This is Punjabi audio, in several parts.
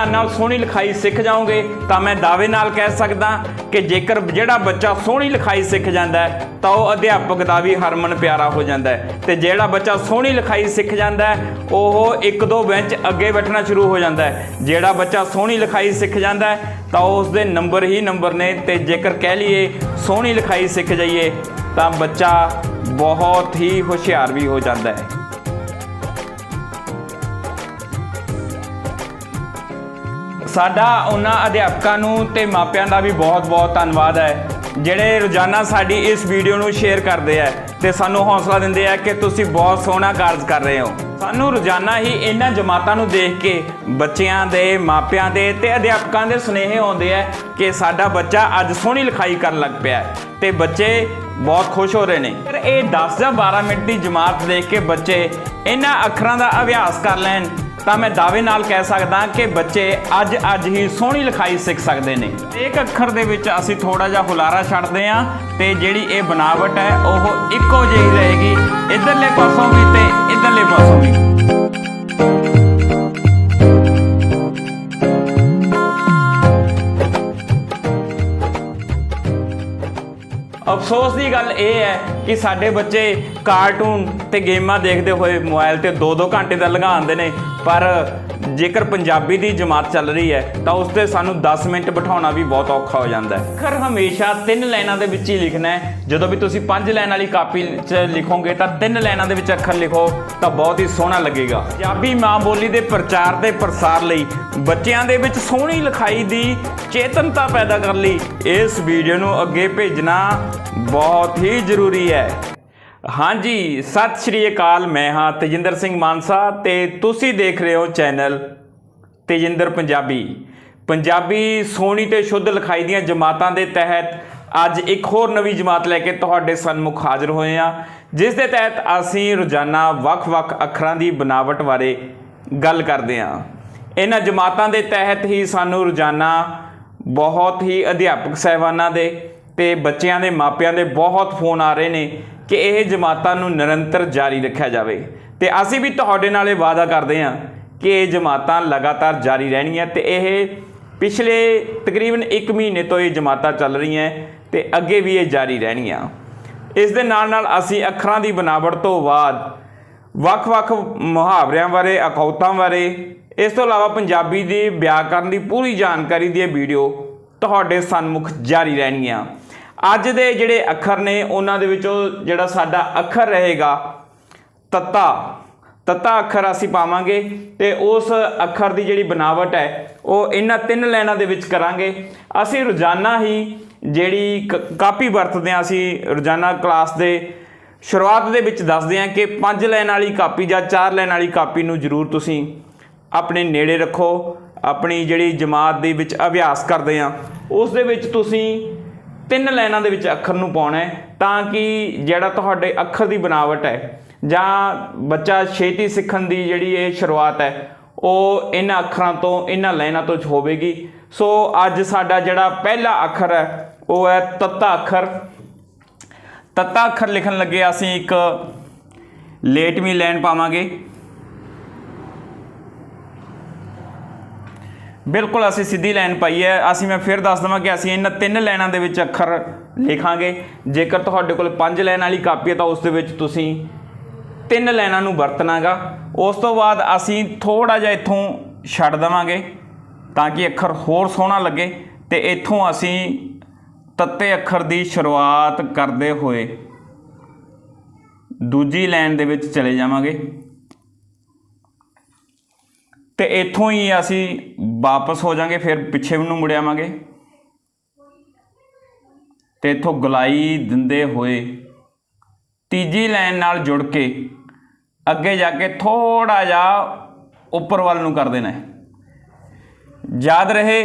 ਧਿਆਨ ਨਾਲ ਸੋਹਣੀ ਲਿਖਾਈ ਸਿੱਖ ਜਾਓਗੇ ਤਾਂ ਮੈਂ ਦਾਅਵੇ ਨਾਲ ਕਹਿ ਸਕਦਾ ਕਿ ਜੇਕਰ ਜਿਹੜਾ ਬੱਚਾ ਸੋਹਣੀ ਲਿਖਾਈ ਸਿੱਖ ਜਾਂਦਾ ਹੈ, ਤਾਂ ਉਹ ਅਧਿਆਪਕ ਦਾ ਵੀ ਹਰਮਨ ਪਿਆਰਾ ਹੋ ਜਾਂਦਾ ਹੈ। ਤੇ ਜਿਹੜਾ ਬੱਚਾ ਸੋਹਣੀ ਲਿਖਾਈ ਸਿੱਖ ਜਾਂਦਾ ਹੈ, ਉਹ ਇੱਕ ਦੋ ਬੈਂਚ ਅੱਗੇ ਬੈਠਣਾ ਸ਼ੁਰੂ ਹੋ ਜਾਂਦਾ ਹੈ। ਜਿਹੜਾ ਬੱਚਾ ਸੋਹਣੀ ਲਿਖਾਈ ਸਿੱਖ ਜਾਂਦਾ ਹੈ, ਤਾਂ ਉਸ ਦੇ ਨੰਬਰ ਹੀ ਨੰਬਰ ਨੇ ਤੇ ਜੇਕਰ ਕਹਿ ਲਈਏ ਸੋਹਣੀ ਲਿਖਾਈ ਸਿੱਖ ਜਾਈਏ, ਤਾਂ ਬੱਚਾ ਬਹੁਤ ਹੀ ਹੁਸ਼ਿਆਰ ਵੀ ਹੋ ਜਾਂਦਾ ਹੈ। ਸਾਡਾ ਉਹਨਾਂ ਅਧਿਆਪਕਾਂ ਨੂੰ ਤੇ ਮਾਪਿਆਂ ਦਾ ਵੀ ਬਹੁਤ-ਬਹੁਤ ਧੰਨਵਾਦ ਹੈ, ਜਿਹੜੇ ਰੋਜ਼ਾਨਾ ਸਾਡੀ ਇਸ ਵੀਡੀਓ ਨੂੰ ਸ਼ੇਅਰ ਕਰਦੇ ਆ ਤੇ ਸਾਨੂੰ ਹੌਸਲਾ ਦਿੰਦੇ ਆ ਕਿ ਤੁਸੀਂ ਬਹੁਤ ਸੋਹਣਾ ਕਾਰਜ ਕਰ ਰਹੇ ਹੋ। ਸਾਨੂੰ ਰੋਜ਼ਾਨਾ ਹੀ ਇਹਨਾਂ ਜਮਾਤਾਂ ਨੂੰ ਦੇਖ ਕੇ ਬੱਚਿਆਂ ਦੇ, ਮਾਪਿਆਂ ਦੇ ਤੇ ਅਧਿਆਪਕਾਂ ਦੇ ਸੁਨੇਹੇ ਆਉਂਦੇ ਆ ਕਿ ਸਾਡਾ ਬੱਚਾ ਅੱਜ ਸੋਹਣੀ ਲਿਖਾਈ ਕਰਨ ਲੱਗ ਪਿਆ ਹੈ ਤੇ ਬੱਚੇ ਬਹੁਤ ਖੁਸ਼ ਹੋ ਰਹੇ ਨੇ। ਪਰ ਇਹ 10 ਜਾਂ 12 ਮਿੰਟ ਦੀ ਜਮਾਤ ਦੇਖ ਕੇ ਬੱਚੇ ਇਹਨਾਂ ਅੱਖਰਾਂ ਦਾ ਅਭਿਆਸ ਕਰ ਲੈਣ ਤਾਂ ਮੈਂ ਦਾਅਵੇ ਨਾਲ ਕਹਿ ਸਕਦਾ ਕਿ ਬੱਚੇ ਅੱਜ ਅੱਜ ਹੀ ਸੋਹਣੀ ਲਿਖਾਈ ਸਿੱਖ ਸਕਦੇ ਨੇ। ਇੱਕ ਅੱਖਰ ਦੇ ਵਿੱਚ ਅਸੀਂ ਥੋੜਾ ਜਿਹਾ ਹੁਲਾਰਾ ਛੱਡਦੇ ਹਾਂ ਤੇ ਜਿਹੜੀ ਇਹ ਬਨਾਵਟ ਹੈ, ਉਹ ਇੱਕੋ ਜਿਹੀ ਰਹੇਗੀ। ਇਧਰਲੇ ਪਾਸੋਂ ਵੀ ਤੇ ਇਧਰਲੇ ਪਾਸੋਂ ਵੀ। ਅਫਸੋਸ ਦੀ ਗੱਲ ਇਹ ਹੈ ਕਿ ਸਾਡੇ ਬੱਚੇ ਕਾਰਟੂਨ ਤੇ ਗੇਮਾਂ ਦੇਖਦੇ ਹੋਏ ਮੋਬਾਈਲ ਤੇ 2-2 ਘੰਟੇ ਦਾ ਲੰਘਾਉਂਦੇ ਨੇ, ਪਰ ਜੇਕਰ ਪੰਜਾਬੀ ਦੀ ਜਮਾਤ ਚੱਲ ਰਹੀ ਹੈ, ਤਾਂ ਉਸ ਤੇ ਸਾਨੂੰ 10 ਮਿੰਟ ਬਿਠਾਉਣਾ ਵੀ ਬਹੁਤ ਔਖਾ ਹੋ ਜਾਂਦਾ ਹੈ। ਅੱਖਰ ਹਮੇਸ਼ਾ ਤਿੰਨ ਲਾਈਨਾਂ ਦੇ ਵਿੱਚ ਹੀ ਲਿਖਣਾ ਹੈ। ਜਦੋਂ ਵੀ ਤੁਸੀਂ ਪੰਜ ਲਾਈਨ ਵਾਲੀ ਕਾਪੀ 'ਚ ਲਿਖੋਗੇ, ਤਾਂ ਤਿੰਨ ਲਾਈਨਾਂ ਦੇ ਵਿੱਚ ਅੱਖਰ ਲਿਖੋ, ਤਾਂ ਬਹੁਤ ਹੀ ਸੋਹਣਾ ਲੱਗੇਗਾ। ਪੰਜਾਬੀ ਮਾਂ ਬੋਲੀ ਦੇ ਪ੍ਰਚਾਰ ਤੇ ਪ੍ਰਸਾਰ ਲਈ ਬੱਚਿਆਂ ਦੇ ਵਿੱਚ ਸੋਹਣੀ ਲਿਖਾਈ ਦੀ ਚੇਤਨਤਾ ਪੈਦਾ ਕਰਨ ਲਈ ਇਸ ਵੀਡੀਓ ਨੂੰ ਅੱਗੇ ਭੇਜਣਾ ਬਹੁਤ ਹੀ ਜ਼ਰੂਰੀ ਹੈ। ਹਾਂਜੀ, ਸਤਿ ਸ਼੍ਰੀ ਅਕਾਲ, ਮੈਂ ਹਾਂ ਤੇਜਿੰਦਰ ਸਿੰਘ ਮਾਨਸਾ ਤੇ ਤੁਸੀਂ ਦੇਖ ਰਹੇ ਹੋ ਚੈਨਲ ਤੇਜਿੰਦਰ ਪੰਜਾਬੀ। ਪੰਜਾਬੀ ਸੋਹਣੀ ਤੇ ਸ਼ੁੱਧ ਲਿਖਾਈ ਦੀਆਂ ਜਮਾਤਾਂ ਦੇ ਤਹਿਤ ਅੱਜ ਇੱਕ ਹੋਰ ਨਵੀਂ ਜਮਾਤ ਲੈ ਕੇ ਤੁਹਾਡੇ ਸਨਮੁਖ ਹਾਜ਼ਰ ਹੋਏ ਹਾਂ, ਜਿਸ ਦੇ ਤਹਿਤ ਅਸੀਂ ਰੋਜ਼ਾਨਾ ਵੱਖ-ਵੱਖ ਅੱਖਰਾਂ ਦੀ ਬਨਾਵਟ ਬਾਰੇ ਗੱਲ ਕਰਦੇ ਹਾਂ। ਇਹਨਾਂ ਜਮਾਤਾਂ ਦੇ ਤਹਿਤ ਹੀ ਸਾਨੂੰ ਰੋਜ਼ਾਨਾ ਬਹੁਤ ਹੀ ਅਧਿਆਪਕ ਸਹਿਬਾਨਾਂ ਦੇ ਤੇ ਬੱਚਿਆਂ ਦੇ ਮਾਪਿਆਂ ਦੇ ਬਹੁਤ ਫੋਨ ਆ ਰਹੇ ਨੇ। ਕਿ ਇਹ ਜਮਾਤਾਂ ਨੂੰ ਨਿਰੰਤਰ ਜਾਰੀ ਰੱਖਿਆ ਜਾਵੇ। ਤੇ ਅਸੀਂ ਵੀ ਤੁਹਾਡੇ ਨਾਲ ਇਹ ਵਾਅਦਾ ਕਰਦੇ ਹਾਂ ਕਿ ਇਹ ਜਮਾਤਾਂ ਲਗਾਤਾਰ ਜਾਰੀ ਰਹਿਣੀਆਂ ਤੇ ਇਹ ਪਿਛਲੇ ਤਕਰੀਬਨ 1 ਮਹੀਨੇ ਤੋਂ ਇਹ ਜਮਾਤਾਂ ਚੱਲ ਰਹੀਆਂ ਤੇ ਅੱਗੇ ਵੀ ਇਹ ਜਾਰੀ ਰਹਿਣੀਆਂ ਇਸ ਦੇ ਨਾਲ ਨਾਲ ਅਸੀਂ ਅੱਖਰਾਂ ਦੀ ਬਨਾਵਟ ਤੋਂ ਬਾਅਦ ਵੱਖ-ਵੱਖ ਮੁਹਾਵਰਿਆਂ ਬਾਰੇ, ਅਖੌਤਾਂ ਬਾਰੇ, ਇਸ ਤੋਂ ਇਲਾਵਾ ਪੰਜਾਬੀ ਦੀ ਵਿਆਕਰਨ ਦੀ ਪੂਰੀ ਜਾਣਕਾਰੀ ਦੀ ਇਹ ਵੀਡੀਓ ਤੁਹਾਡੇ ਸਨਮੁਖ ਜਾਰੀ ਰਹਿਣਗੀਆਂ। ਅੱਜ ਦੇ ਜਿਹੜੇ ਅੱਖਰ ਨੇ, ਉਹਨਾਂ ਦੇ ਵਿੱਚੋਂ ਜਿਹੜਾ ਸਾਡਾ ਅੱਖਰ ਰਹੇਗਾ ਤੱਤਾ। ਤੱਤਾ ਅੱਖਰ ਅਸੀਂ ਪਾਵਾਂਗੇ ਤੇ ਉਸ ਅੱਖਰ ਦੀ ਜਿਹੜੀ ਬਨਾਵਟ ਹੈ, ਉਹ ਇਹਨਾਂ ਤਿੰਨ ਲਾਈਨਾਂ ਦੇ ਵਿੱਚ ਕਰਾਂਗੇ। ਅਸੀਂ ਰੋਜ਼ਾਨਾ ਹੀ ਜਿਹੜੀ ਕ- ਕਾਪੀ ਵਰਤਦੇ ਹਾਂ, ਅਸੀਂ ਰੋਜ਼ਾਨਾ ਕਲਾਸ ਦੇ ਸ਼ੁਰੂਆਤ ਦੇ ਵਿੱਚ ਦੱਸਦੇ ਹਾਂ ਕਿ ਪੰਜ ਲਾਈਨ ਵਾਲੀ ਕਾਪੀ ਜਾਂ ਚਾਰ ਲਾਈਨ ਵਾਲੀ ਕਾਪੀ ਨੂੰ ਜ਼ਰੂਰ ਤੁਸੀਂ ਆਪਣੇ ਨੇੜੇ ਰੱਖੋ, ਆਪਣੀ ਜਿਹੜੀ ਜਮਾਤ ਦੇ ਵਿੱਚ ਅਭਿਆਸ ਕਰਦੇ ਆ ਉਸ ਦੇ ਵਿੱਚ ਤੁਸੀਂ ਤਿੰਨ ਲਾਈਨਾਂ ਦੇ ਵਿੱਚ ਅੱਖਰ ਨੂੰ ਪਾਉਣਾ ਹੈ ਤਾਂ ਕਿ ਜਿਹੜਾ ਤੁਹਾਡੇ ਅੱਖਰ ਦੀ ਬਨਾਵਟ ਹੈ ਜਾਂ ਬੱਚਾ ਛੇਤੀ ਸਿੱਖਣ ਦੀ ਜਿਹੜੀ ਇਹ ਸ਼ੁਰੂਆਤ ਹੈ, ਉਹ ਇਹਨਾਂ ਅੱਖਰਾਂ ਤੋਂ, ਇਹਨਾਂ ਲਾਈਨਾਂ ਤੋਂ ਹੋਵੇਗੀ। ਸੋ ਅੱਜ ਸਾਡਾ ਜਿਹੜਾ ਪਹਿਲਾ ਅੱਖਰ ਹੈ, ਉਹ ਹੈ ਤੱਤਾ ਅੱਖਰ। ਤੱਤਾ ਅੱਖਰ ਲਿਖਣ ਲੱਗੇ ਅਸੀਂ ਇੱਕ ਲੇਟਵੀਂ ਲਾਈਨ ਪਾਵਾਂਗੇ। ਬਿਲਕੁਲ ਅਸੀਂ ਸਿੱਧੀ ਲਾਈਨ ਪਾਈ ਹੈ। ਅਸੀਂ ਮੈਂ ਫਿਰ ਦੱਸ ਦਵਾਂ ਕਿ ਅਸੀਂ ਇਹਨਾਂ ਤਿੰਨ ਲਾਈਨਾਂ ਦੇ ਵਿੱਚ ਅੱਖਰ ਲਿਖਾਂਗੇ। ਜੇਕਰ ਤੁਹਾਡੇ ਕੋਲ ਪੰਜ ਲਾਈਨ ਵਾਲੀ ਕਾਪੀ ਹੈ ਤਾਂ ਉਸ ਦੇ ਵਿੱਚ ਤੁਸੀਂ ਤਿੰਨ ਲਾਈਨਾਂ ਨੂੰ ਵਰਤਣਾਗਾ। ਉਸ ਤੋਂ ਬਾਅਦ ਅਸੀਂ ਥੋੜਾ ਜਿਹਾ ਇੱਥੋਂ ਛੱਡ ਦਵਾਂਗੇ ਤਾਂ ਕਿ ਅੱਖਰ ਹੋਰ ਸੋਹਣਾ ਲੱਗੇ ਤੇ ਇੱਥੋਂ ਅਸੀਂ ਤੱਤੇ ਅੱਖਰ ਦੀ ਸ਼ੁਰੂਆਤ ਕਰਦੇ ਹੋਏ ਦੂਜੀ ਲਾਈਨ ਦੇ ਵਿੱਚ ਚਲੇ ਜਾਵਾਂਗੇ। ਤੇ ਇੱਥੋਂ ਹੀ ਅਸੀਂ ਵਾਪਸ ਹੋ ਜਾਾਂਗੇ, ਫਿਰ ਪਿੱਛੇ ਨੂੰ ਮੁੜ ਆਵਾਂਗੇ। ਤੇ ਇੱਥੋਂ ਗਲਾਈ ਦਿੰਦੇ ਹੋਏ ਤੀਜੀ ਲਾਈਨ ਨਾਲ ਜੁੜ ਕੇ ਅੱਗੇ ਜਾ ਕੇ ਥੋੜਾ ਜਿਹਾ ਉੱਪਰ ਵੱਲ ਨੂੰ ਕਰ ਦੇਣਾ ਹੈ ਯਾਦ ਰਹੇ,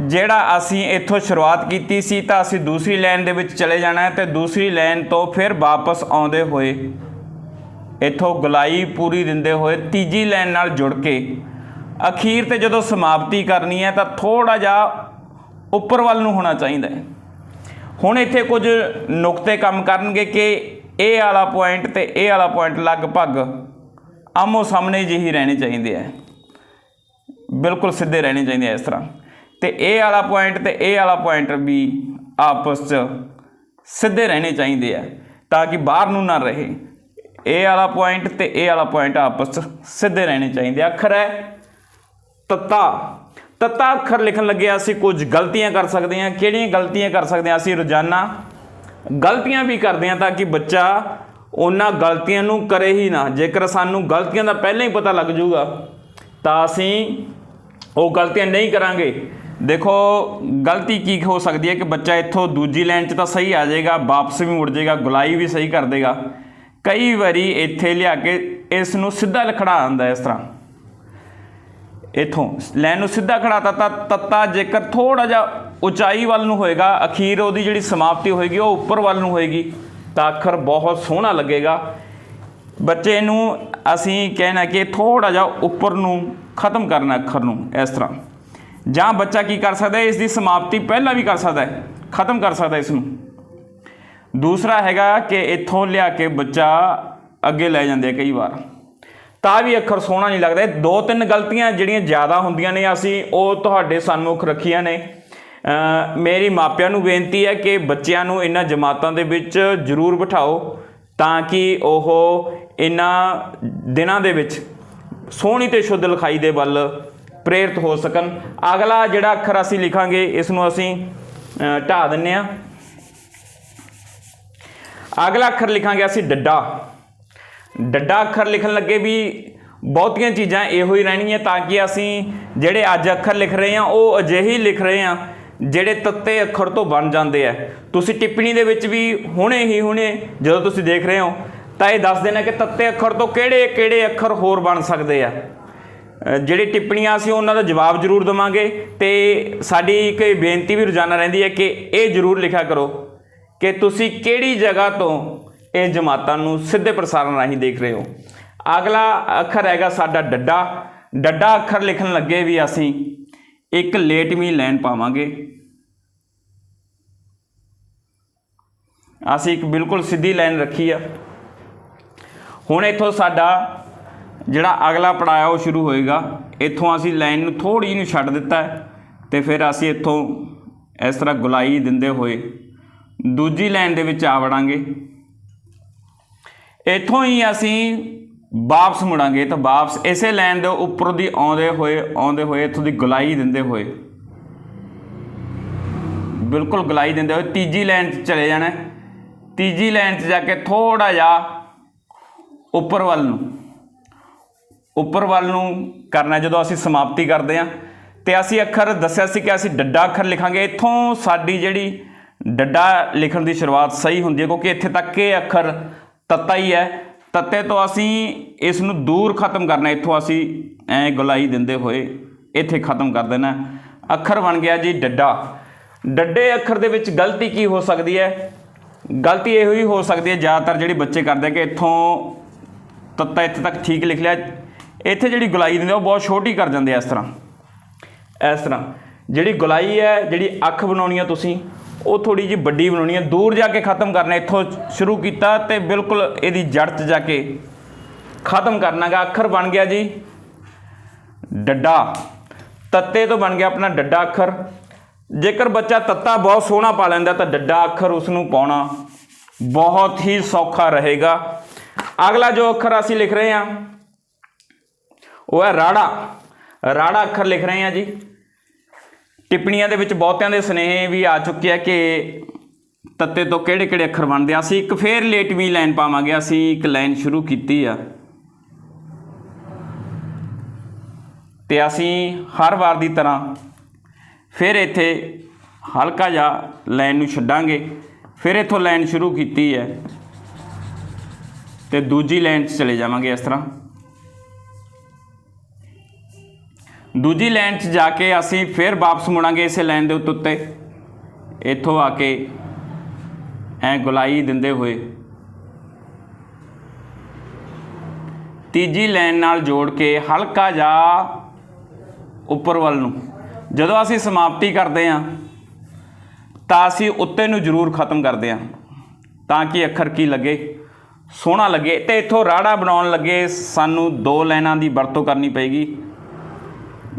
ਜਿਹੜਾ ਅਸੀਂ ਇੱਥੋਂ ਸ਼ੁਰੂਆਤ ਕੀਤੀ ਸੀ ਤਾਂ ਅਸੀਂ ਦੂਸਰੀ ਲਾਈਨ ਦੇ ਵਿੱਚ ਚਲੇ ਜਾਣਾ ਹੈ ਤੇ ਦੂਸਰੀ ਲਾਈਨ ਤੋਂ ਫਿਰ ਵਾਪਸ ਆਉਂਦੇ ਹੋਏ ਇੱਥੋਂ ਗਲਾਈ ਪੂਰੀ ਦਿੰਦੇ ਹੋਏ ਤੀਜੀ ਲਾਈਨ ਨਾਲ ਜੁੜ ਕੇ ਅਖੀਰ ਤੇ ਜਦੋਂ ਸਮਾਪਤੀ ਕਰਨੀ ਹੈ ਤਾਂ ਥੋੜਾ ਜਿਹਾ ਉੱਪਰ ਵੱਲ ਨੂੰ ਹੋਣਾ ਚਾਹੀਦਾ ਹੈ। ਹੁਣ ਇੱਥੇ ਕੁਝ ਨੁਕਤੇ ਕੰਮ ਕਰਨਗੇ ਕਿ ਇਹ ਵਾਲਾ ਪੁਆਇੰਟ ਤੇ ਇਹ ਵਾਲਾ ਪੁਆਇੰਟ ਲਗਭਗ ਆਮੋ ਸਾਹਮਣੇ ਜਿਹੀ ਰਹਿਣੇ ਚਾਹੀਦੇ ਆ ਬਿਲਕੁਲ ਸਿੱਧੇ ਰਹਿਣੇ ਚਾਹੀਦੇ ਆ ਇਸ ਤਰ੍ਹਾਂ। ਤੇ ਇਹ ਵਾਲਾ ਪੁਆਇੰਟ ਤੇ ਇਹ ਵਾਲਾ ਪੁਆਇੰਟ ਵੀ ਆਪਸ 'ਚ ਸਿੱਧੇ ਰਹਿਣੇ ਚਾਹੀਦੇ ਆ ਤਾਂ ਕਿ ਬਾਹਰ ਨੂੰ ਨਾ ਰਹੇ। ਇਹ ਵਾਲਾ ਪੁਆਇੰਟ ਤੇ ਇਹ ਵਾਲਾ ਪੁਆਇੰਟ ਆਪਸ 'ਚ ਸਿੱਧੇ ਰਹਿਣੇ ਚਾਹੀਦੇ ਆ। ਅੱਖਰ ਹੈ ਤੱਤਾ। ਤੱਤਾ ਅੱਖਰ ਲਿਖਣ ਲੱਗੇ ਅਸੀਂ ਕੁਝ ਗਲਤੀਆਂ ਕਰ ਸਕਦੇ ਹਾਂ। ਕਿਹੜੀਆਂ ਗਲਤੀਆਂ ਕਰ ਸਕਦੇ ਹਾਂ ਅਸੀਂ? ਰੋਜ਼ਾਨਾ ਗਲਤੀਆਂ ਵੀ ਕਰਦੇ ਹਾਂ ਤਾਂ ਕਿ ਬੱਚਾ ਉਹਨਾਂ ਗਲਤੀਆਂ ਨੂੰ ਕਰੇ ਹੀ ਨਾ। ਜੇਕਰ ਸਾਨੂੰ ਗਲਤੀਆਂ ਦਾ ਪਹਿਲਾਂ ਹੀ ਪਤਾ ਲੱਗ ਜਾਊਗਾ, ਤਾਂ ਅਸੀਂ ਉਹ ਗਲਤੀਆਂ ਨਹੀਂ ਕਰਾਂਗੇ। ਦੇਖੋ, ਗਲਤੀ ਕੀ ਹੋ ਸਕਦੀ ਹੈ ਕਿ ਬੱਚਾ ਇੱਥੋਂ ਦੂਜੀ ਲਾਈਨ 'ਚ ਤਾਂ ਸਹੀ ਆ ਜਾਏਗਾ, ਵਾਪਸ ਵੀ ਮੁੜ ਜਾਏਗਾ, ਗੁਲਾਈ ਵੀ ਸਹੀ ਕਰ ਦੇਗਾ। ਕਈ ਵਾਰੀ ਇੱਥੇ ਲਿਆ ਕੇ ਇਸ ਨੂੰ ਸਿੱਧਾ ਲਖੜਾ ਆਂਦਾ ਇਸ ਤਰ੍ਹਾਂ। ਇਥੋਂ ਲਾਈਨ ਨੂੰ ਸਿੱਧਾ ਖੜਾਤਾ ਤਾਂ ਤੱਤਾ, ਜੇਕਰ ਥੋੜਾ ਜਿਹਾ ਉਚਾਈ ਵੱਲ ਨੂੰ ਹੋਏਗਾ, ਅਖੀਰ ਉਹਦੀ ਜਿਹੜੀ ਸਮਾਪਤੀ ਹੋਏਗੀ, ਉਹ ਉੱਪਰ ਵੱਲ ਨੂੰ ਹੋਏਗੀ, ਤਾਂ ਅੱਖਰ ਬਹੁਤ ਸੋਹਣਾ ਲੱਗੇਗਾ। ਬੱਚੇ ਨੂੰ ਅਸੀਂ ਕਹਿਣਾ ਕਿ ਥੋੜਾ ਜਿਹਾ ਉੱਪਰ ਨੂੰ ਖਤਮ ਕਰਨਾ ਅੱਖਰ ਨੂੰ, ਇਸ ਤਰ੍ਹਾਂ। ਜਾਂ ਬੱਚਾ ਕੀ ਕਰ ਸਕਦਾ ਹੈ? ਇਸ ਦੀ ਸਮਾਪਤੀ ਪਹਿਲਾਂ ਵੀ ਕਰ ਸਕਦਾ ਹੈ। ਖਤਮ ਕਰ ਸਕਦਾ ਇਸ ਨੂੰ। ਦੂਸਰਾ ਹੈਗਾ ਕਿ ਇੱਥੋਂ ਲਿਆ ਕੇ ਬੱਚਾ ਅੱਗੇ ਲੈ ਜਾਂਦੇ ਕਈ ਵਾਰ। ਤਾਂ ਵੀ ਅੱਖਰ ਸੋਹਣਾ ਨਹੀਂ ਲੱਗਦਾ। ਦੋ ਤਿੰਨ ਗਲਤੀਆਂ ਜਿਹੜੀਆਂ ਜ਼ਿਆਦਾ ਹੁੰਦੀਆਂ ਨੇ ਅਸੀਂ ਉਹ ਤੁਹਾਡੇ ਸਨਮੁਖ ਰੱਖੀਆਂ ਨੇ। ਮੇਰੀ ਮਾਪਿਆਂ ਨੂੰ ਬੇਨਤੀ ਹੈ ਕਿ ਬੱਚਿਆਂ ਨੂੰ ਇਹਨਾਂ ਜਮਾਤਾਂ ਦੇ ਵਿੱਚ ਜ਼ਰੂਰ ਬਿਠਾਓ ਤਾਂ ਕਿ ਉਹ ਇਹਨਾਂ ਦਿਨਾਂ ਦੇ ਵਿੱਚ ਸੋਹਣੀ ਤੇ ਸ਼ੁੱਧ ਲਿਖਾਈ ਦੇ ਵੱਲ ਪ੍ਰੇਰਿਤ ਹੋ ਸਕਣ। ਅਗਲਾ ਜਿਹੜਾ ਅੱਖਰ ਅਸੀਂ ਲਿਖਾਂਗੇ ਇਸ ਨੂੰ ਅਸੀਂ ਅ, ਢਾਹ ਦਿੰਨੇ ਆ। ਅਗਲਾ ਅੱਖਰ ਲਿਖਾਂਗੇ ਅਸੀਂ ਡੱਡਾ। ਡੱਡਾ ਅੱਖਰ ਲਿਖਣ ਲੱਗੇ ਵੀ ਬਹੁਤੀਆਂ ਚੀਜ਼ਾਂ ਇਹੋ ਹੀ ਰਹਿਣਗੀਆਂ ਤਾਂ ਕਿ ਅਸੀਂ ਜਿਹੜੇ ਅੱਜ ਅੱਖਰ ਲਿਖ ਰਹੇ ਹਾਂ ਉਹ ਅਜਿਹੇ ਹੀ ਲਿਖ ਰਹੇ ਹਾਂ ਜਿਹੜੇ ਤੱਤੇ ਅੱਖਰ ਤੋਂ ਬਣ ਜਾਂਦੇ ਆ। ਤੁਸੀਂ ਟਿੱਪਣੀ ਦੇ ਵਿੱਚ ਵੀ ਹੁਣੇ ਹੀ ਹੁਣੇ ਜਦੋਂ ਤੁਸੀਂ ਦੇਖ ਰਹੇ ਹੋ ਤਾਂ ਇਹ ਦੱਸ ਦੇਣਾ ਕਿ ਤੱਤੇ ਅੱਖਰ ਤੋਂ ਕਿਹੜੇ ਕਿਹੜੇ ਅੱਖਰ ਹੋਰ ਬਣ ਸਕਦੇ ਆ। ਅ, ਜਿਹੜੀ ਟਿੱਪਣੀਆਂ ਅਸੀਂ ਉਹਨਾਂ ਦਾ ਜਵਾਬ ਜ਼ਰੂਰ ਦਵਾਂਗੇ ਤੇ ਸਾਡੀ ਇੱਕ ਬੇਨਤੀ ਵੀ ਰੋਜ਼ਾਨਾ ਰਹਿੰਦੀ ਹੈ ਕਿ ਇਹ ਜ਼ਰੂਰ ਲਿਖਿਆ ਕਰੋ ਕਿ ਤੁਸੀਂ ਕਿਹੜੀ ਜਗ੍ਹਾ ਤੋਂ ਇਹ ਜਮਾਤਾਂ ਨੂੰ ਸਿੱਧੇ ਪ੍ਰਸਾਰਣ ਰਾਹੀਂ ਦੇਖ ਰਹੇ ਹੋ। ਅਗਲਾ ਅੱਖਰ ਹੈਗਾ ਸਾਡਾ ਡੱਡਾ। ਡੱਡਾ ਅੱਖਰ ਲਿਖਣ ਲੱਗੇ ਵੀ ਅਸੀਂ ਇੱਕ ਲੇਟਵੀਂ ਲਾਈਨ ਪਾਵਾਂਗੇ। ਅਸੀਂ ਇੱਕ ਬਿਲਕੁਲ ਸਿੱਧੀ ਲਾਈਨ ਰੱਖੀ ਆ। ਹੁਣ ਇੱਥੋਂ ਸਾਡਾ ਜਿਹੜਾ ਅਗਲਾ ਪੜਾਅ ਉਹ ਸ਼ੁਰੂ ਹੋਏਗਾ। ਇੱਥੋਂ ਅਸੀਂ ਲਾਈਨ ਨੂੰ ਥੋੜੀ ਜਿਹੀ ਨੂੰ ਛੱਡ ਦਿੱਤਾ ਹੈ ਤੇ ਫਿਰ ਅਸੀਂ ਇੱਥੋਂ ਇਸ ਤਰ੍ਹਾਂ ਗੁਲਾਈ ਦਿੰਦੇ ਹੋਏ ਦੂਜੀ ਲਾਈਨ ਦੇ ਵਿੱਚ ਆ ਵੜਾਂਗੇ। ਇੱਥੋਂ ਹੀ ਅਸੀਂ ਵਾਪਸ ਮੁੜਾਂਗੇ ਤਾਂ ਵਾਪਸ ਇਸੇ ਲਾਈਨ ਦੇ ਉੱਪਰ ਦੀ ਆਉਂਦੇ ਹੋਏ ਆਉਂਦੇ ਹੋਏ ਇੱਥੋਂ ਦੀ ਗੁਲਾਈ ਦਿੰਦੇ ਹੋਏ। ਬਿਲਕੁਲ ਗੁਲਾਈ ਦਿੰਦੇ ਹੋਏ, ਤੀਜੀ ਲਾਈਨ 'ਚ ਚਲੇ ਜਾਣਾ ਤੀਜੀ ਲਾਈਨ 'ਚ ਜਾ ਕੇ ਥੋੜਾ ਜਿਹਾ ਉੱਪਰ ਵੱਲ ਨੂੰ। ਉੱਪਰ ਵੱਲ ਨੂੰ ਕਰਨਾ ਜਦੋਂ ਅਸੀਂ ਸਮਾਪਤੀ ਕਰਦੇ ਹਾਂ। ਤੇ ਅਸੀਂ ਅੱਖਰ ਦੱਸਿਆ ਸੀ ਕਿ ਅਸੀਂ ਡੱਡਾ ਅੱਖਰ ਲਿਖਾਂਗੇ। ਇੱਥੋਂ ਸਾਡੀ ਜਿਹੜੀ ਡੱਡਾ ਲਿਖਣ ਦੀ ਸ਼ੁਰੂਆਤ ਸਹੀ ਹੁੰਦੀ ਹੈ, ਕਿਉਂਕਿ ਇੱਥੇ ਤੱਕ ਇਹ ਅੱਖਰ ਤੱਤਾ ਹੀ ਹੈ। ਤੱਤੇ ਤੋਂ ਅਸੀਂ ਇਸ ਨੂੰ ਦੂਰ ਖਤਮ ਕਰਨਾ ਇੱਥੋਂ ਅਸੀਂ ਐ ਗੁਲਾਈ ਦਿੰਦੇ ਹੋਏ ਇੱਥੇ ਖਤਮ ਕਰ ਦੇਣਾ ਅੱਖਰ ਬਣ ਗਿਆ ਜੀ ਡੱਡਾ। ਡੱਡੇ ਅੱਖਰ ਦੇ ਵਿੱਚ ਗਲਤੀ ਕੀ ਹੋ ਸਕਦੀ ਹੈ? ਗਲਤੀ ਇਹੋ ਹੀ ਹੋ ਸਕਦੀ ਹੈ ਜ਼ਿਆਦਾਤਰ ਜਿਹੜੀ ਬੱਚੇ ਕਰਦੇ ਕਿ ਇੱਥੋਂ ਤੱਤਾ ਇੱਥੇ ਤੱਕ ਠੀਕ ਲਿਖ ਲਿਆ। ਇੱਥੇ ਜਿਹੜੀ ਗੁਲਾਈ ਦਿੰਦੇ ਉਹ ਬਹੁਤ ਛੋਟੀ ਕਰ ਜਾਂਦੇ ਇਸ ਤਰ੍ਹਾਂ। ਇਸ ਤਰ੍ਹਾਂ। ਜਿਹੜੀ ਗੁਲਾਈ ਹੈ, ਜਿਹੜੀ ਅੱਖ ਬਣਾਉਣੀ ਆ ਤੁਸੀਂ ਉਹ ਥੋੜੀ ਜਿਹੀ ਵੱਡੀ ਬਣਾਉਣੀ ਹੈ। ਦੂਰ ਜਾ ਕੇ ਖਤਮ ਕਰਨਾ, ਇੱਥੋਂ ਸ਼ੁਰੂ ਕੀਤਾ ਤੇ ਬਿਲਕੁਲ ਇਹਦੀ ਜੜ 'ਚ ਜਾ ਕੇ ਖਤਮ ਕਰਨਾਗਾ। ਅੱਖਰ ਬਣ ਗਿਆ ਜੀ। ਡੱਡਾ। ਤੱਤੇ ਤੋਂ ਬਣ ਗਿਆ ਆਪਣਾ ਡੱਡਾ ਅੱਖਰ। ਜੇਕਰ ਬੱਚਾ ਤੱਤਾ ਬਹੁਤ ਸੋਹਣਾ ਪਾ ਲੈਂਦਾ ਤਾਂ ਡੱਡਾ ਅੱਖਰ ਉਸ ਨੂੰ ਪਾਉਣਾ ਬਹੁਤ ਹੀ ਸੌਖਾ ਰਹੇਗਾ। ਅਗਲਾ ਜੋ ਅੱਖਰ ਅਸੀਂ ਲਿਖ ਰਹੇ ਹਾਂ, ਉਹ ਹੈ ਰਾੜਾ। ਰਾੜਾ ਅੱਖਰ ਲਿਖ ਰਹੇ ਹਾਂ ਜੀ। ਟਿੱਪਣੀਆਂ ਦੇ ਵਿੱਚ ਬਹੁਤਿਆਂ ਦੇ ਸੁਨੇਹੇ ਵੀ ਆ ਚੁੱਕੇ ਆ ਕਿ ਤੱਤੇ ਤੋਂ ਕਿਹੜੇ ਕਿਹੜੇ ਅੱਖਰ ਬਣਦੇ ਆ। ਅਸੀਂ ਇੱਕ ਫੇਰ ਲੇਟਵੀਂ ਲਾਈਨ ਪਾਵਾਂਗੇ, ਅਸੀਂ ਇੱਕ ਲਾਈਨ ਸ਼ੁਰੂ ਕੀਤੀ ਆ। ਤੇ ਅਸੀਂ ਹਰ ਵਾਰ ਦੀ ਤਰ੍ਹਾਂ ਫਿਰ ਇੱਥੇ ਹਲਕਾ ਜਿਹਾ ਲਾਈਨ ਨੂੰ ਛੱਡਾਂਗੇ, ਫਿਰ ਇੱਥੋਂ ਲਾਈਨ ਸ਼ੁਰੂ ਕੀਤੀ ਹੈ ਤੇ ਦੂਜੀ ਲਾਈਨ 'ਚ ਚਲੇ ਜਾਵਾਂਗੇ ਇਸ ਤਰ੍ਹਾਂ। ਦੂਜੀ ਲਾਈਨ 'ਚ ਜਾ ਕੇ ਅਸੀਂ ਫਿਰ ਵਾਪਸ ਮੁੜਾਂਗੇ ਇਸੇ ਲਾਈਨ ਦੇ ਉੱਤੇ ਉੱਤੇ। ਇੱਥੋਂ ਆ ਕੇ ਐ ਗੁਲਾਈ ਦਿੰਦੇ ਹੋਏ। ਤੀਜੀ ਲਾਈਨ ਨਾਲ ਜੋੜ ਕੇ ਹਲਕਾ ਜਿਹਾ ਉੱਪਰ ਵੱਲ ਨੂੰ। ਜਦੋਂ ਅਸੀਂ ਸਮਾਪਤੀ ਕਰਦੇ ਹਾਂ ਤਾਂ ਅਸੀਂ ਉੱਤੇ ਨੂੰ ਜ਼ਰੂਰ ਖਤਮ ਕਰਦੇ ਹਾਂ ਤਾਂ ਕਿ ਅੱਖਰ ਕੀ ਲੱਗੇ, ਸੋਹਣਾ ਲੱਗੇ ਤੇ ਇੱਥੋਂ ਰਾੜਾ ਬਣਾਉਣ ਲੱਗੇ ਸਾਨੂੰ ਦੋ ਲਾਈਨਾਂ ਦੀ ਵਰਤੋਂ ਕਰਨੀ ਪਏਗੀ।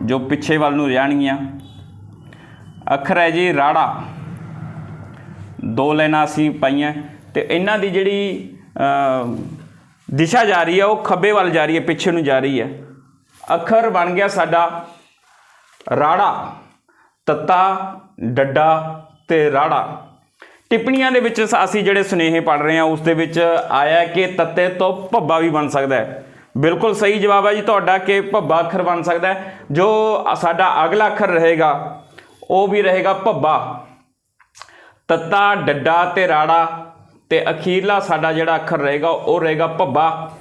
ਜੋ ਪਿੱਛੇ ਵੱਲ ਨੂੰ ਰਹਿਣਗੀਆਂ ਅੱਖਰ ਹੈ ਜੀ ਰਾੜਾ। ਦੋ ਲਾਈਨਾਂ ਅਸੀਂ ਪਾਈਆਂ ਤੇ ਇਹਨਾਂ ਦੀ ਜਿਹੜੀ ਦਿਸ਼ਾ ਜਾ ਰਹੀ ਹੈ, ਉਹ ਖੱਬੇ ਵੱਲ ਜਾ ਰਹੀ ਹੈ, ਪਿੱਛੇ ਨੂੰ ਜਾ ਰਹੀ ਹੈ। ਅੱਖਰ ਬਣ ਗਿਆ ਸਾਡਾ ਰਾੜਾ, ਤੱਤਾ, ਡੱਡਾ ਤੇ ਰਾੜਾ। ਟਿੱਪਣੀਆਂ ਦੇ ਵਿੱਚ ਅਸੀਂ ਜਿਹੜੇ ਸੁਨੇਹੇ ਪੜ ਰਹੇ ਹਾਂ, ਉਸ ਦੇ ਵਿੱਚ ਆਇਆ ਕਿ ਤੱਤੇ ਤੋਂ ਭੱਬਾ ਵੀ ਬਣ ਸਕਦਾ ਹੈ। ਬਿਲਕੁਲ ਸਹੀ ਜਵਾਬ ਹੈ ਜੀ ਤੁਹਾਡਾ ਕਿ ਭੱਬਾ ਅੱਖਰ ਬਣ ਸਕਦਾ ਜੋ ਸਾਡਾ ਅਗਲਾ ਅੱਖਰ ਰਹੇਗਾ, ਉਹ ਵੀ ਰਹੇਗਾ ਭੱਬਾ। ਤੱਤਾ, ਡੱਡਾ ਤੇ ਰਾੜਾ ਤੇ ਅਖੀਰਲਾ ਸਾਡਾ ਜਿਹੜਾ ਅੱਖਰ ਰਹੇਗਾ, ਉਹ ਰਹੇਗਾ ਭੱਬਾ।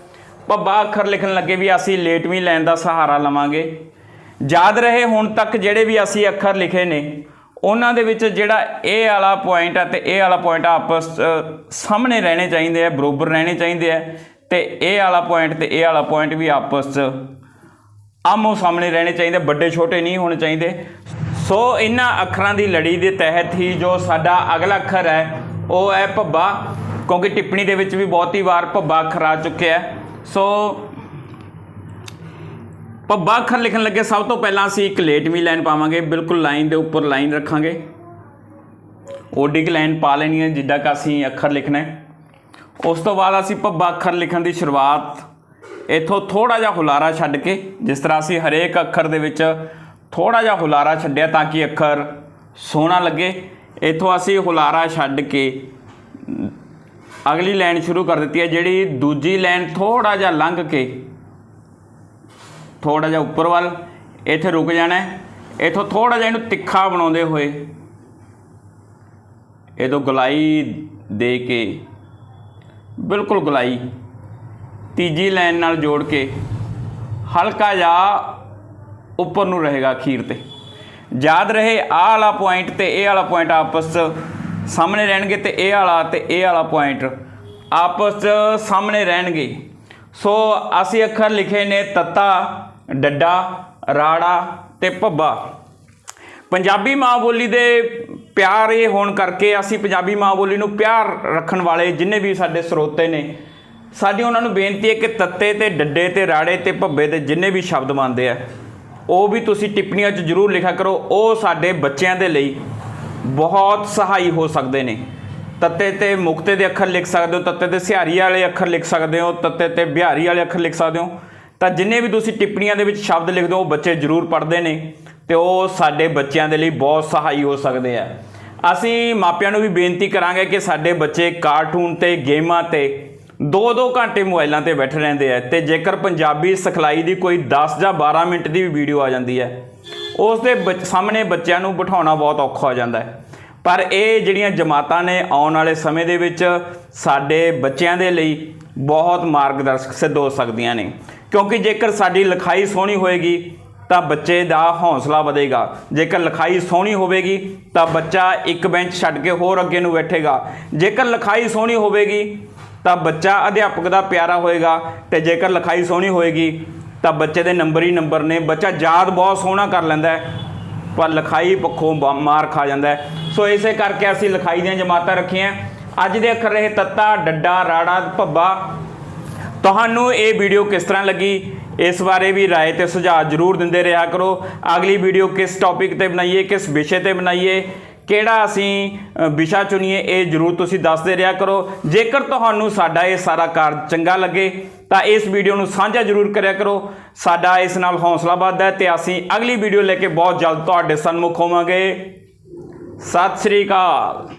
ਭੱਬਾ ਅੱਖਰ ਲਿਖਣ ਲੱਗੇ ਵੀ ਅਸੀਂ ਲੇਟਵੀਂ ਲਾਈਨ ਦਾ ਸਹਾਰਾ ਲਵਾਂਗੇ। ਯਾਦ ਰਹੇ ਹੁਣ ਤੱਕ ਜਿਹੜੇ ਵੀ ਅਸੀਂ ਅੱਖਰ ਲਿਖੇ ਨੇ, ਉਹਨਾਂ ਦੇ ਵਿੱਚ ਜਿਹੜਾ ਇਹ ਵਾਲਾ ਪੁਆਇੰਟ ਆ ਤੇ ਇਹ ਵਾਲਾ ਪੁਆਇੰਟ ਆਪਸ ਸਾਹਮਣੇ ਰਹਿਣੇ ਚਾਹੀਦੇ ਆ ਬਰੋਬਰ ਰਹਿਣੇ ਚਾਹੀਦੇ ਆ ਤੇ ਇਹ ਵਾਲਾ ਪੁਆਇੰਟ ਤੇ ਇਹ ਵਾਲਾ ਪੁਆਇੰਟ ਵੀ ਆਪਸ 'ਚ ਆਮੋ ਸਾਹਮਣੇ ਰਹਿਣੇ ਚਾਹੀਦੇ, ਵੱਡੇ ਛੋਟੇ ਨਹੀਂ ਹੋਣੇ ਚਾਹੀਦੇ। ਸੋ ਇਹਨਾਂ ਅੱਖਰਾਂ ਦੀ ਲੜੀ ਦੇ ਤਹਿਤ ਹੀ ਜੋ ਸਾਡਾ ਅਗਲਾ ਅੱਖਰ ਹੈ, ਉਹ ਹੈ ਭੱਬਾ, ਕਿਉਂਕਿ ਟਿੱਪਣੀ ਦੇ ਵਿੱਚ ਵੀ ਬਹੁਤੀ ਵਾਰ ਭੱਬਾ ਅੱਖਰ ਆ ਚੁੱਕਿਆ ਸੋ ਭੱਬਾ ਅੱਖਰ ਲਿਖਣ ਲੱਗੇ ਸਭ ਤੋਂ ਪਹਿਲਾਂ ਅਸੀਂ ਇੱਕ ਲੇਟਵੀਂ ਲਾਈਨ ਪਾਵਾਂਗੇ, ਬਿਲਕੁਲ ਲਾਈਨ ਦੇ ਉੱਪਰ ਲਾਈਨ ਰੱਖਾਂਗੇ। ਓਡੀ ਕੀ ਲਾਈਨ ਪਾ ਲੈਣੀ ਹੈ, ਜਿੱਦਾਂ ਕਿ ਅਸੀਂ ਅੱਖਰ ਲਿਖਣਾ ਹੈ। ਉਸ ਤੋਂ ਬਾਅਦ ਅਸੀਂ ਭੱਬਾ ਅੱਖਰ ਲਿਖਣ ਦੀ ਸ਼ੁਰੂਆਤ ਇਥੋਂ ਥੋੜਾ ਜਿਹਾ ਹੁਲਾਰਾ ਛੱਡ ਕੇ, ਜਿਸ ਤਰ੍ਹਾਂ ਅਸੀਂ ਹਰੇਕ ਅੱਖਰ ਦੇ ਵਿੱਚ ਥੋੜਾ ਜਿਹਾ ਹੁਲਾਰਾ ਛੱਡਿਆ ਤਾਂ ਕਿ ਅੱਖਰ ਸੋਹਣਾ ਲੱਗੇ। ਇਥੋਂ ਅਸੀਂ ਹੁਲਾਰਾ ਛੱਡ ਕੇ ਅਗਲੀ ਲਾਈਨ ਸ਼ੁਰੂ ਕਰ ਦਿੱਤੀ ਹੈ, ਜਿਹੜੀ ਦੂਜੀ ਲਾਈਨ ਥੋੜਾ ਜਿਹਾ ਲੰਘ ਕੇ ਥੋੜਾ ਜਿਹਾ ਉੱਪਰ ਵੱਲ, ਇੱਥੇ ਰੁਕ ਜਾਣਾ ਹੈ। ਇਥੋਂ ਥੋੜਾ ਜਿਹਾ ਇਹਨੂੰ ਤਿੱਖਾ ਬਣਾਉਂਦੇ ਹੋਏ, ਇਹਦੋਂ ਗਲਾਈ ਦੇ ਕੇ ਬਿਲਕੁਲ ਗੁਲਾਈ। ਤੀਜੀ ਲਾਈਨ ਨਾਲ ਜੋੜ ਕੇ ਹਲਕਾ ਜਾ ਉੱਪਰ ਨੂੰ ਰਹੇਗਾ ਅਖੀਰ ਤੇ। ਯਾਦ ਰਹੇ, ਆਹ ਵਾਲਾ ਪੁਆਇੰਟ ਤੇ ਇਹ ਵਾਲਾ ਪੁਆਇੰਟ ਆਪਸ 'ਚ ਸਾਹਮਣੇ ਰਹਿਣਗੇ ਤੇ ਇਹ ਵਾਲਾ ਤੇ ਇਹ ਵਾਲਾ ਪੁਆਇੰਟ ਆਪਸ 'ਚ ਸਾਹਮਣੇ ਰਹਿਣਗੇ। ਸੋ ਅਸੀਂ ਅੱਖਰ ਲਿਖੇ ਨੇ ਤੱਤਾ, ਡੱਡਾ, ਰਾੜਾ ਤੇ ਭੱਬਾ। ਪੰਜਾਬੀ ਮਾਂ ਬੋਲੀ ਦੇ ਪਿਆਰ ਇਹ ਹੋਣ ਕਰਕੇ ਅਸੀਂ ਪੰਜਾਬੀ ਮਾਂ ਬੋਲੀ ਨੂੰ ਪਿਆਰ ਰੱਖਣ ਵਾਲੇ ਜਿੰਨੇ ਵੀ ਸਾਡੇ ਸਰੋਤੇ ਨੇ, ਸਾਡੀ ਉਹਨਾਂ ਨੂੰ ਬੇਨਤੀ ਹੈ ਕਿ ਤੱਤੇ ਤੇ ਡੱਡੇ ਤੇ ਰਾੜੇ ਤੇ ਭੱਬੇ ਦੇ ਜਿੰਨੇ ਵੀ ਸ਼ਬਦ ਮੰਨਦੇ ਆ, ਉਹ ਵੀ ਤੁਸੀਂ ਟਿੱਪਣੀਆਂ 'ਚ ਜ਼ਰੂਰ ਲਿਖਿਆ ਕਰੋ, ਉਹ ਸਾਡੇ ਬੱਚਿਆਂ ਦੇ ਲਈ ਬਹੁਤ ਸਹਾਈ ਹੋ ਸਕਦੇ ਨੇ। ਤੱਤੇ ਤੇ ਮੁਕਤੇ ਦੇ ਅੱਖਰ ਲਿਖ ਸਕਦੇ ਹੋ, ਤੱਤੇ ਤੇ ਸਿਹਾਰੀ ਵਾਲੇ ਅੱਖਰ ਲਿਖ ਸਕਦੇ ਹੋ, ਤੱਤੇ ਤੇ ਬਿਹਾਰੀ ਵਾਲੇ ਅੱਖਰ ਲਿਖ ਸਕਦੇ ਹੋ, ਤਾਂ ਜਿੰਨੇ ਵੀ ਤੁਸੀਂ ਟਿੱਪਣੀਆਂ ਦੇ ਵਿੱਚ ਸ਼ਬਦ ਲਿਖਦੇ ਹੋ, ਉਹ ਬੱਚੇ ਜ਼ਰੂਰ ਪੜ੍ਹਦੇ ਨੇ। ਤੇ ਉਹ ਸਾਡੇ ਬੱਚਿਆਂ ਦੇ ਲਈ ਬਹੁਤ ਸਹਾਈ ਹੋ ਸਕਦੇ ਆ। ਅਸੀਂ ਮਾਪਿਆਂ ਨੂੰ ਵੀ ਬੇਨਤੀ ਕਰਾਂਗੇ ਕਿ ਸਾਡੇ ਬੱਚੇ ਕਾਰਟੂਨ ਤੇ, ਗੇਮਾਂ ਤੇ 2-2 ਘੰਟੇ ਮੋਬਾਈਲਾਂ ਤੇ ਬੈਠੇ ਰਹਿੰਦੇ ਆ ਤੇ ਜੇਕਰ ਪੰਜਾਬੀ ਸਿਖਲਾਈ ਦੀ ਕੋਈ 10 ਜਾਂ 12 ਮਿੰਟ ਦੀ ਵੀ ਵੀਡੀਓ ਆ ਜਾਂਦੀ ਹੈ ਉਸ ਦੇ ਬੱਚ- ਸਾਹਮਣੇ ਬੱਚਿਆਂ ਨੂੰ ਬਿਠਾਉਣਾ ਬਹੁਤ ਔਖਾ ਹੋ ਜਾਂਦਾ ਹੈ। ਪਰ ਇਹ ਜਿਹੜੀਆਂ ਜਮਾਤਾਂ ਨੇ ਆਉਣ ਵਾਲੇ ਸਮੇਂ ਦੇ ਵਿੱਚ ਸਾਡੇ ਬੱਚਿਆਂ ਦੇ ਲਈ ਬਹੁਤ ਮਾਰਗਦਰਸ਼ਕ ਸਿੱਧ ਹੋ ਸਕਦੀਆਂ ਨੇ। ਕਿਉਂਕਿ ਜੇਕਰ ਸਾਡੀ ਲਿਖਾਈ ਸੋਹਣੀ ਹੋਏਗੀ ਤਾਂ ਬੱਚੇ ਦਾ ਹੌਸਲਾ ਵਧੇਗਾ। ਜੇਕਰ ਲਿਖਾਈ ਸੋਹਣੀ ਹੋਵੇਗੀ, ਤਾਂ ਬੱਚਾ ਇੱਕ ਬੈਂਚ ਛੱਡ ਕੇ ਹੋਰ ਅੱਗੇ ਨੂੰ ਬੈਠੇਗਾ। ਜੇਕਰ ਲਿਖਾਈ ਸੋਹਣੀ ਹੋਵੇਗੀ, ਤਾਂ ਬੱਚਾ ਅਧਿਆਪਕ ਦਾ ਪਿਆਰਾ ਹੋਏਗਾ। ਤੇ ਜੇਕਰ ਲਿਖਾਈ ਸੋਹਣੀ ਹੋਏਗੀ, ਤਾਂ ਬੱਚੇ ਦੇ ਨੰਬਰ ਹੀ ਨੰਬਰ ਨੇ। ਬੱਚਾ ਯਾਦ ਬਹੁਤ ਸੋਹਣਾ ਕਰ ਲੈਂਦਾ ਹੈ, ਪਰ ਲਿਖਾਈ ਪੱਖੋਂ ਬ- ਮਾਰ ਖਾ ਜਾਂਦਾ ਸੋ ਇਸੇ ਕਰਕੇ ਅਸੀਂ ਲਿਖਾਈ ਦੀਆਂ ਜਮਾਤਾਂ ਰੱਖੀਆਂ। ਅੱਜ ਦੇ ਅੱਖਰ ਰਹੇ ਤੱਤਾ, ਡੱਡਾ, ਰਾੜਾ, ਭੱਬਾ। ਤੁਹਾਨੂੰ ਇਹ ਵੀਡੀਓ ਕਿਸ ਤਰ੍ਹਾਂ ਲੱਗੀ? ਇਸ ਬਾਰੇ ਵੀ ਰਾਏ ਤੇ ਸੁਝਾਅ ਜਰੂਰ ਦਿੰਦੇ ਰਿਹਾ ਕਰੋ। ਅਗਲੀ ਵੀਡੀਓ ਕਿਸ ਟੌਪਿਕ ਤੇ ਬਣਾਈਏ, ਕਿਸ ਵਿਸ਼ੇ ਤੇ ਬਣਾਈਏ, ਕਿਹੜਾ ਅਸੀਂ ਵਿਸ਼ਾ ਚੁਣੀਏ, ਇਹ ਜਰੂਰ ਤੁਸੀਂ ਦੱਸਦੇ ਰਿਹਾ ਕਰੋ। ਜੇਕਰ ਤੁਹਾਨੂੰ ਸਾਡਾ ਇਹ ਸਾਰਾ ਕਾਰਜ ਚੰਗਾ ਲੱਗੇ, ਤਾਂ ਇਸ ਵੀਡੀਓ ਨੂੰ ਸਾਂਝਾ ਜਰੂਰ ਕਰਿਆ ਕਰੋ। ਸਾਡਾ ਇਸ ਨਾਲ ਹੌਸਲਾ ਵੱਧਦਾ ਹੈ ਤੇ ਅਸੀਂ ਅਗਲੀ ਵੀਡੀਓ ਲੈ ਕੇ ਬਹੁਤ ਜਲਦ ਤੁਹਾਡੇ ਸਨਮੁਖ ਹੋਵਾਂਗੇ। ਸਤਿ ਸ੍ਰੀ ਅਕਾਲ।